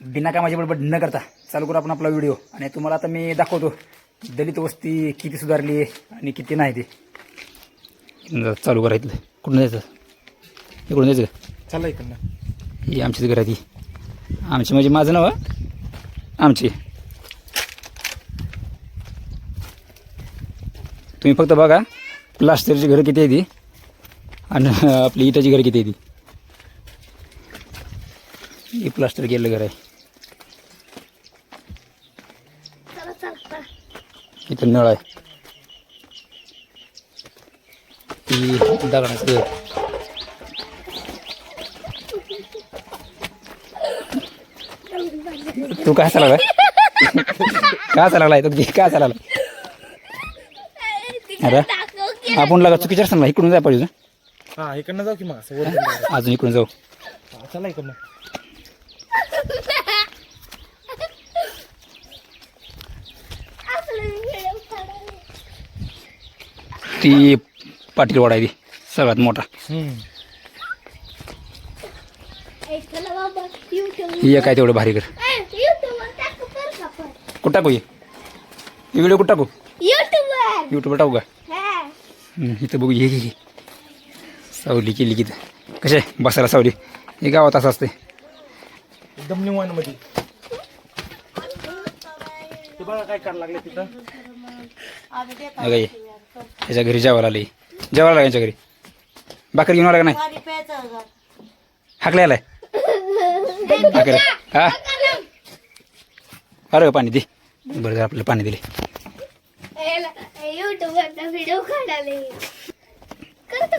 बिना कामाची बडबड न करता चालू करू आपण आपला व्हिडिओ आणि तुम्हाला आता मी दाखवतो दलित वस्ती किती सुधारली आहे आणि किती नाही ते. चालू करायचं कुठून जायचं? इकडून जायचं का? चला इकडनं. ही आमचीच घर आहे ती आमची म्हणजे माझं नाव हं? आमची. तुम्ही फक्त बघा प्लास्टरची घरं किती आहे ती आणि आपली इटाची घरं किती आहे ती ही प्लास्टर केलेलं घर आहे. इथं नळ आहे. ती दगडाचं तू काय चालला काय चालला आहे तू काय चालला अरे आपण लागा चुकीच्या सांगला इकडून जाय पाहिजे हा इकडनं जाऊ की मग. अजून इकडून जाऊ. चला इकडनं. ती पाटील वाडा आहे ती सगळ्यात मोठा. ही एक आहे तेवढं भारी घर कुठं टाकू हे व्हिडिओ कुठं टाकू? युट्यूबर युट्यूबवर टाकू का? इथं बघू ये ये सावली केली की आहे? बसायला सावली. हे गावात असं असते एकदम निवानमध्ये. ते बघा काय करायला लागले तिथं अगं ये. त्याच्या घरी जेवायला आली. जेवायला यांच्या घरी. भाकर घेऊन आला का नाही? हाकले आलाय. भाकर. हा? अरे पाणी दे. बरं झालं आपल्याला पाणी दिले. युट्यूबरचा व्हिडिओ काढाले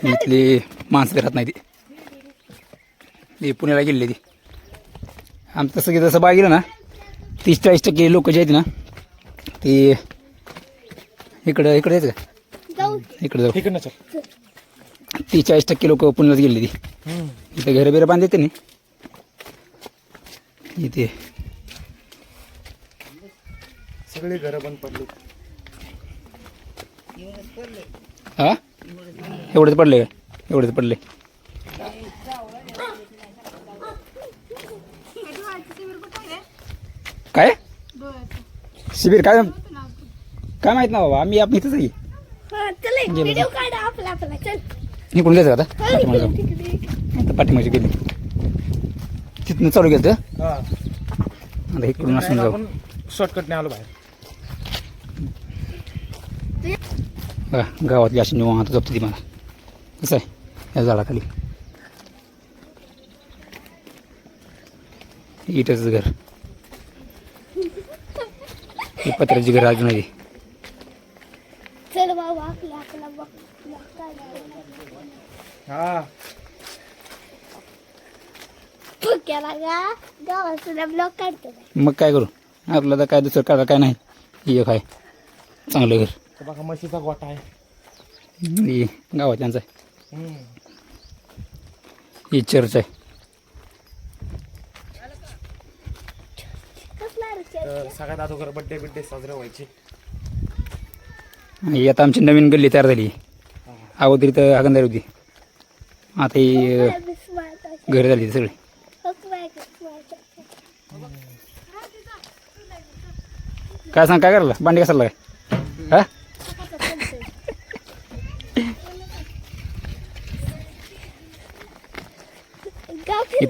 इथली माणसं राहत नाही ती. ती पुण्याला गेलेली ती. आमचं तसं की जसं बघा गेलं ना तीस चाळीस टक्के लोक जे आहेत ना ती इकडं इकडं यायचं. का इकडं जाऊ इकडनं चल. तीस चाळीस टक्के लोक पुण्यालाच गेलेली. ती. इथं घरं बिरं बांधले त्यांनी. इथे. सगळे घरं बंद पडले. हा? एवढंच पडले एवढंच पडले. काय? शिबिर काय? काय माहीत ना बाबा आम्ही आपण इथंच आहे. चल व्हिडिओ काढा आपला आपला. चल. इकडून जायचं आता? हा, पाठीमागे पाठीमागे गेली. तिथनं चालू गेलं हा. आता इकडून असून जाऊ. आपण शॉर्टकटने आलो बाहेर. बघा, गावातली अशी निवांत जपते ती मला कसं आहे? या झाडाखाली. इटच घर. ही पत्र्याची घर अजून आहे चल बाबा आपला आपला बघ ब्लॉग काढा. हा. गा काढतो. मग काय करू? आपलं तर काय दुसरं काढा काय नाही? ही एक आहे. चांगलं घर. तर बघा म्हशीचा गोठा आहे. ही गावातल्यांचं आहे. हम्म. ही चर्च आहे. कसला? तर सगळ्यात अगोदर बड्डे बिड्डे साजरे व्हायचे. आणि आता आमची नवीन गल्ली तयार झाली. अगोदर इथं आगंदारी होती. आता घर झाली सगळी. काय सांग काय करायला? भांडी कसायला काय हा?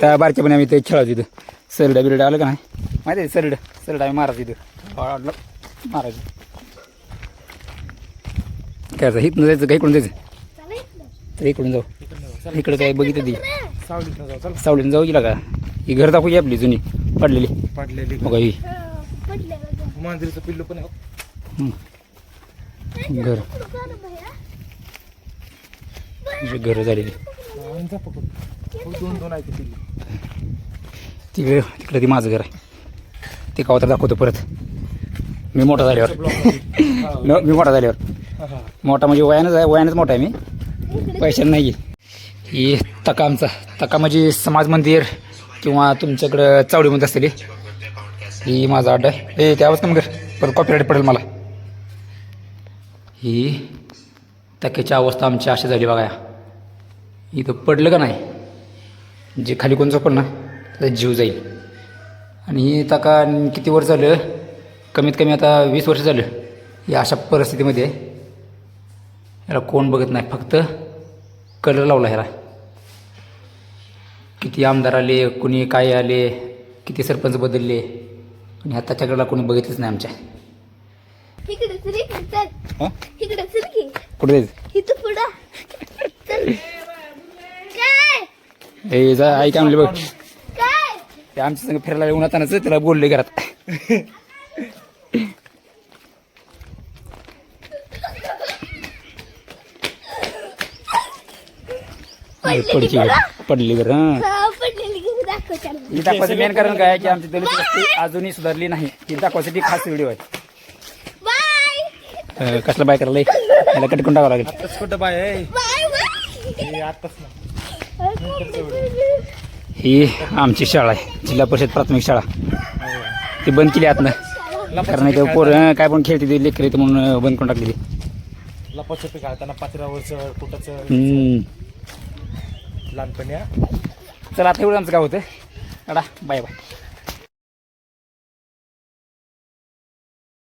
गाव पण आम्ही इथे खेळायचो इथं. सरडा बिरडा आलं का नाही? माहिती आहे सरडा? सरडा आम्ही मारायचो इथं. वाढलं. मारायचो. काय असं इथनं जायचं का इकडून जायचं? तर इकडून जाऊ. इकडं काय बघितलं ती. सावलीतनं जाऊ चला. सावलीनं जाऊ गेला का? ही घर दाखवू आपली जुनी पडलेली. पडलेली बघा ही. मांजरीचं पिल्लू पण आहे. हं. घर. घरं झालेली. हा, आणि जा पकडून. हो, दोन दोन आहे ते पिल्लू. तिकडे तिकडे ती माझं घर आहे. ते कावतर दाखवतो परत. मी मोठा झाल्यावर. ब्लॉक न- मी मोठा झाल्यावर. मोठा म्हणजे वयानंच आहे वयानंच मोठा आहे मी. पैशाने नाही ही तका आमचा तका म्हणजे समाज मंदिर किंवा तुमच्याकडं चावडीमध्ये असतील ही माझा अड्डा आहे. ए त्यावरच कमी परत कॉपीराईट पडेल मला. ही तक्याची अवस्था आमची अशी झाली बघा. इथं पडलं का नाही? जे खाली कोण झोपल ना त्याचा जीव जाईल. आणि ही तका किती वर्ष झालं? कमीत कमी आता वीस वर्ष झालं. या अशा परिस्थितीमध्ये आहे. याला कोण बघत नाही. फक्त कलर लावला ह्याला. किती आमदार आले कुणी काय आले किती सरपंच बदलले आणि ह्या त्याच्याकडला कोणी बघितलंच नाही आमच्या. इकडे चल इकडे चल. हां? इकडे चल की. कुठे जायचं. इथं पुढं. चल. काय? हे जा आई काय म्हणले बघ. काय? ते आमच्या संग फिरायला येऊन आतानाच त्याला बोलले घरात. पडची पडली हां. हा, त्याला ही दाखवायचं मेन कारण काय आहे की आमची दलित वस्ती अजूनही सुधारली नाही. ही दाखवायसाठी खास व्हिडिओ आहे. अं, कसलं बाय करायला याला कट करून टाकावं लागेल. आत्ताच कुठं बाय आहे? Bye bye. हे आत्ताच ना ही आमची शाळा आहे. जिल्हा परिषद प्राथमिक शाळा. ती बंद केली आतनं. कारण इथं पोरं काय पण खेळते ते लेकर म्हणून अं, बंद करून टाकली ती. लपाछपी घालताना पाचऱ्यावरचं कुठंच? हम्म. लहानपणी हा. चला आता एवढं आमचं काय होतं अडा बाय बाय